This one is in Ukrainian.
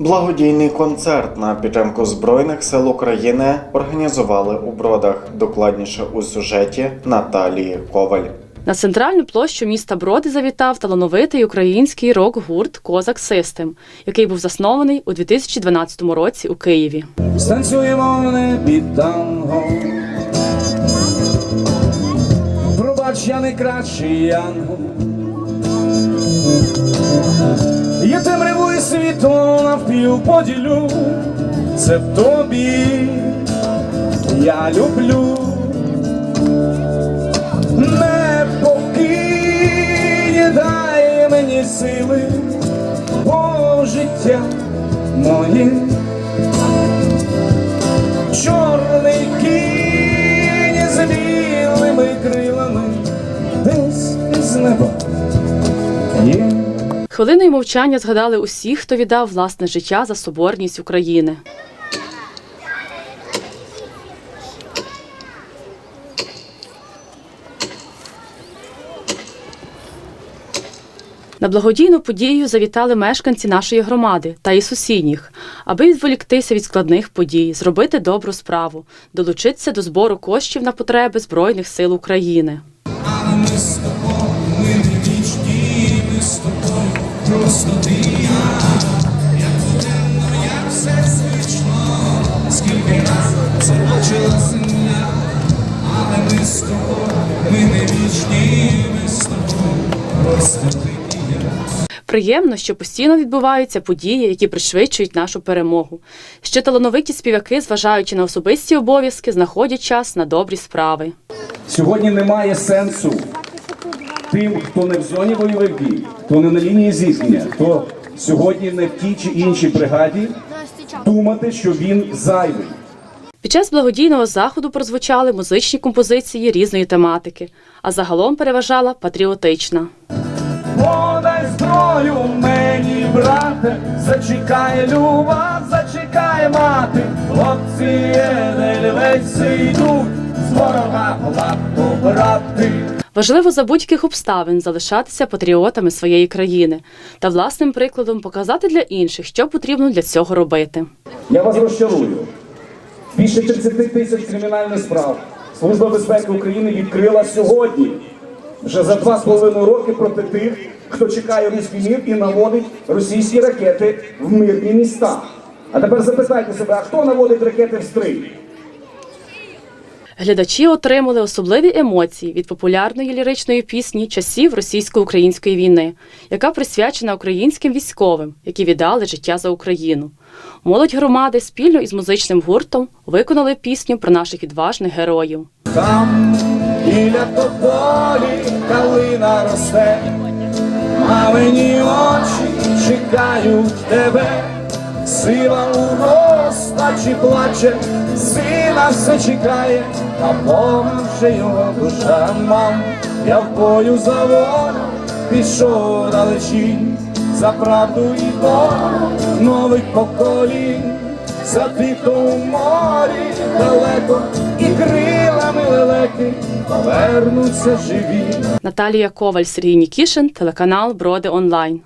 Благодійний концерт на підтримку Збройних сил України організували у Бродах. Докладніше у сюжеті Наталії Коваль. На центральну площу міста Броди завітав талановитий український рок-гурт Козак Систем, який був заснований у 2012 році у Києві. Станцюємо небі танго. Пробач, я не кращий янгол. Я темряву і світло навпіл поділю. Це тобі я люблю. Не покинь, дай мені сили, бо життя моє чорний кінь з білими крилами десь із неба є. Хвилиною мовчання згадали усіх, хто віддав власне життя за соборність України. На благодійну подію завітали мешканці нашої громади та і сусідніх, аби відволіктися від складних подій, зробити добру справу, долучитися до збору коштів на потреби Збройних сил України. Але ми з тобою, ми просто ти і я. Як буденно, як все свічно, скільки раз це бачила земля, але ми з тобою, ми не вічні, ми з тобою, просто ти і я. Приємно, що постійно відбуваються події, які пришвидшують нашу перемогу. Що талановиті співаки, зважаючи на особисті обов'язки, знаходять час на добрі справи. Сьогодні немає сенсу тим, хто не в зоні бойових дій, хто не на лінії зіткнення, хто сьогодні не в тій чи іншій бригаді, думати, що він зайвий. Під час благодійного заходу прозвучали музичні композиції різної тематики, а загалом переважала патріотична. Подай зброю мені, брате, зачекає люба, зачекає мати, хлопці едельвейці йдуть, з ворога лапу брати. Важливо за будь-яких обставин залишатися патріотами своєї країни та власним прикладом показати для інших, що потрібно для цього робити. Я вас розчарую. Більше 30 тисяч кримінальних справ Служба безпеки України відкрила сьогодні. Вже за два з половиною роки проти тих, хто чекає руський мір і наводить російські ракети в мирні міста. А тепер запитайте себе, а хто наводить ракети в стрий? Глядачі отримали особливі емоції від популярної ліричної пісні часів російсько-української війни, яка присвячена українським військовим, які віддали життя за Україну. Молодь громади спільно із музичним гуртом виконали пісню про наших відважних героїв. Там біля тополі калина росте, мамині очі чекають тебе, сила у розпачі плаче, сина все чекає, а Бога вже його душа мам. Я в бою за волю пішов далечі, за правду і долю нових поколінь. За тихо у морі далеко і крилами лелеки повернуться живі. Наталія Коваль, Сергій Нікішин, телеканал Броди Онлайн.